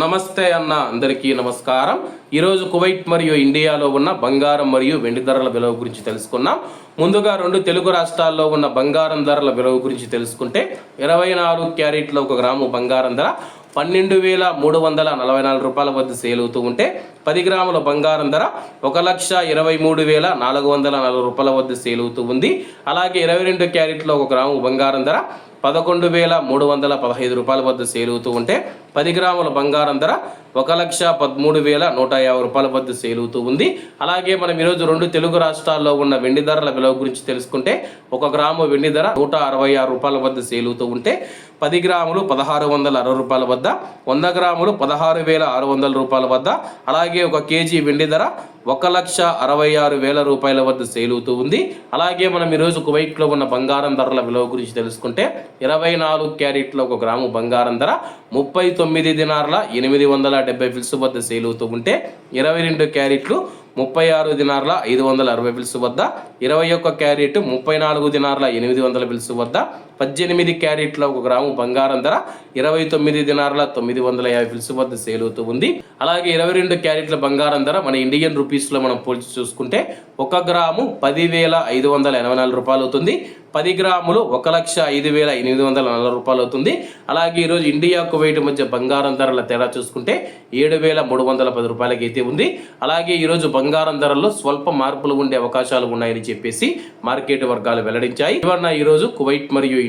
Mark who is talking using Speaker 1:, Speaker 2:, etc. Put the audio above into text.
Speaker 1: నమస్తే అన్న అందరికీ నమస్కారం. ఈరోజు కువైట్ మరియు ఇండియాలో ఉన్న బంగారం మరియు వెండి ధరల విలువ గురించి తెలుసుకున్నాం ముందుగా రెండు తెలుగు రాష్ట్రాల్లో ఉన్న బంగారం ధరల విలువ గురించి తెలుసుకుంటే ఇరవై నాలుగు క్యారెట్ల ఒక గ్రాము బంగారం ధర పన్నెండు వేల మూడు వందల నలభై నాలుగు రూపాయల వద్ద సేల్ అవుతూ ఉంటే పది గ్రాముల బంగారం ధర ఒక లక్ష ఇరవై మూడు వేల నాలుగు వందల నలభై రూపాయల వద్ద సేల్ అవుతూ ఉంది. అలాగే ఇరవై రెండు క్యారెట్లో ఒక గ్రాము బంగారం ధర పదకొండు వేల మూడు వందల పదహైదు రూపాయల వద్ద సేల్ అవుతూ ఉంటే పది గ్రాముల బంగారం ధర ఒక లక్ష పదమూడు వేల నూట యాభై రూపాయల వద్ద సేలుతూ ఉంది. అలాగే మనం ఈరోజు రెండు తెలుగు రాష్ట్రాల్లో ఉన్న వెండి ధరల విలువ గురించి తెలుసుకుంటే ఒక గ్రాము వెండి ధర నూట అరవై ఆరు రూపాయల వద్ద సేలుతూ ఉంటే పది గ్రాములు పదహారు వందల అరవై రూపాయల వద్ద వంద గ్రాములు పదహారు వేల ఆరు వందల రూపాయల వద్ద అలాగే ఒక కేజీ వెండి ధర ఒక లక్ష అరవై ఆరు వేల రూపాయల వద్ద సేల్ అవుతూ ఉంది. అలాగే మనం ఈరోజు కువైట్లో ఉన్న బంగారం ధరల విలువ గురించి తెలుసుకుంటే ఇరవై నాలుగు క్యారెట్ల ఒక గ్రాము బంగారం ధర ముప్పై తొమ్మిది దినార్ల ఎనిమిది వందల డెబ్బై ఫిల్స్ వద్ద సేల్ అవుతూ ఉంటే ఇరవై రెండు క్యారెట్లు ముప్పై ఆరు దినార్ల ఐదు వందల అరవై ఫిల్స్ వద్ద ఇరవై ఒక్క క్యారెట్ ముప్పై నాలుగు దినార్ల ఎనిమిది వందల ఫిల్స్ వద్ద పద్దెనిమిది క్యారెట్ల ఒక గ్రాము బంగారం ధర ఇరవై తొమ్మిది దినారుల తొమ్మిది వందల యాభై బిల్స్ వద్ద సేల్ అవుతూ ఉంది. అలాగే ఇరవై రెండు క్యారెట్ల బంగారం ధర మన ఇండియన్ రూపీస్లో మనం పోల్చి చూసుకుంటే ఒక గ్రాము పదివేల ఐదు వందల ఎనభై నాలుగు రూపాయలు అవుతుంది. పది గ్రాములు ఒక లక్ష ఐదు వేల ఎనిమిది వందల నలభై రూపాయలు అవుతుంది. అలాగే ఈరోజు ఇండియా కువైట్ మధ్య బంగారం ధరల తేడా చూసుకుంటే ఏడు వేల మూడు వందల పది రూపాయలకి అయితే ఉంది. అలాగే ఈరోజు బంగారం ధరల్లో స్వల్ప మార్పులు ఉండే అవకాశాలు ఉన్నాయని చెప్పేసి మార్కెట్ వర్గాలు వెల్లడించాయి. ఇవన్న ఈరోజు కువైట్ మరియు